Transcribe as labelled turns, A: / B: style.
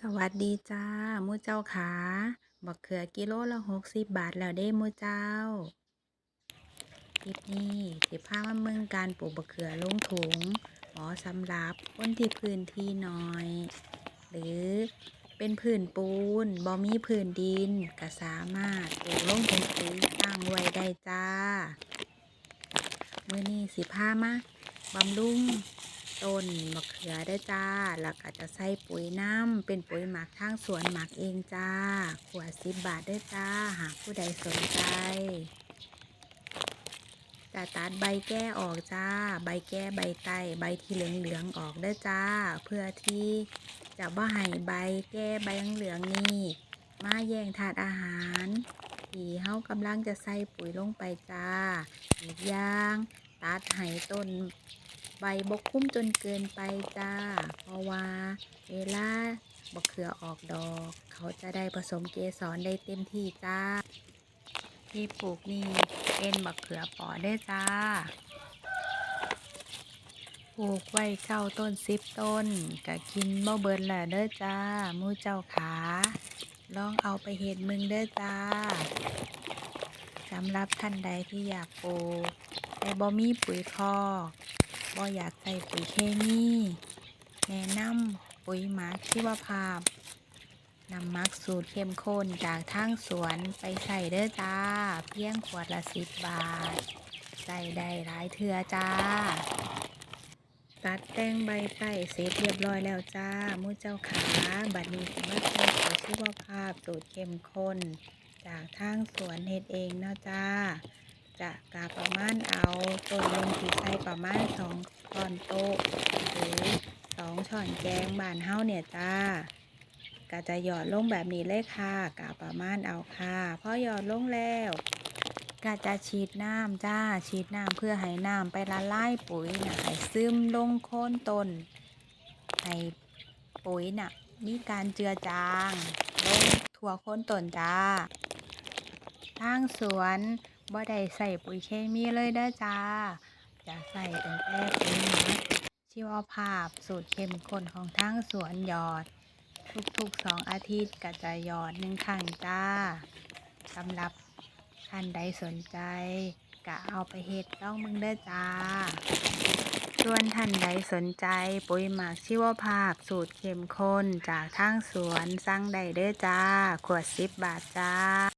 A: สวัสดีจ้ามูเจ้าขาบักเขือกิโลละหกสิบบาทแล้วเด้มูเจ้าคลิปนี้สิพามาเมืองการปลูกบักเขือลงถุงหมาะสำหรับคนที่พื้นที่น้อย หรือเป็นพื้นปูนบ่มีพื้นดินก็สามารถปลูกลงถุงปุ๋ยตั้งไว้ได้จ้าเมื้อนี้สิพามาบำรุง ต้นมะเขือได้จ้า แล้วก็จะใส่ปุ๋ยน้ำเป็นปุ๋ยหมักทางสวนหมักเองจ้า ขวดสิบบาทได้จ้า หากผู้ใดสนใจจะตัดใบแก้ออกจ้า ใบแก้ใบไตใบที่เหลืองๆออกได้จ้า เพื่อที่จะบ่ให้ใบแก้ใบเหลืองนี่มาแย่งถาดอาหารที่เฮากำลังจะใส่ปุ๋ยลงไปจ้าอีกอย่างตัดให้ต้น ใบบกคุ้มจนเกินไปจ้า เพราะว่าเวลาบกเขือออกดอก เขาจะได้ผสมเกสรได้เต็มที่จ้า ที่ปลูกนี่เป็นบักเขือปอได้จ้า ปลูกไว้เก้าต้นสิบต้นก็กินเบ่เบิดแหละเด้อจ้ามู่เจ้าขา ลองเอาไปเฮ็ดมึงเด้อจ้าสำหรับท่านใดที่อยากปลูก แต่บ่มีปุ๋ยคอกบ่อยากใส่ปุ๋ยเคมีแนะนำปุ๋ยหมักชีวภาพนำมักสูตรเข้มข้นจากทางสวนไปใส่เด้อจ้า เพียงขวดละสิบบาท ใส่ได้หลายเทือจ้า ตัดแต่งใบไต้เสร็จเรียบร้อยแล้วจ้ามู่เจ้าขาบัดนี้สิมาใส่ปุ๋ยชีวภาพสูตรเข้มข้น จากทางสวนเฮ็ดเองเนาะจ้า จะกาประมาณเอาต้นลงที่ใส่ประมาณสองช้อนโต๊ะหรือสองช้อนแกงบานเฮาเนี่ยจ้าก็จะหยอดลงแบบนี้เลยค่ะกาประมาณเอาค่ะพอหยอดลงแล้วก็จะฉีดน้ำจ้าฉีดน้ำเพื่อให้น้ำไปละลายปุ๋ยนะให้ซึมลงโคนต้นให้ปุ๋ยน่ะมีการเจือจางลงทั่วโคนต้นจ้าทางสวน บ่ได้ใส่ปุ๋ยเคมีเลยเด้อจ้าจะใส่ตั้งแต่ปุ๋ยหมักชีวภาพสูตรเข้มข้นของทางสวนหยอด ทุกๆสองอาทิตย์ก็จะหยอดหนึ่งครั้งจ้าสำหรับท่านใดสนใจก็เอาไปเฮ็ดต้องมึงเด้อจ้าส่วนท่านใดสนใจปุ๋ยหมักชีวภาพสูตรเข้มข้นจากทางสวนสั่งได้เด้อจ้า ขวดสิบบาทจ้า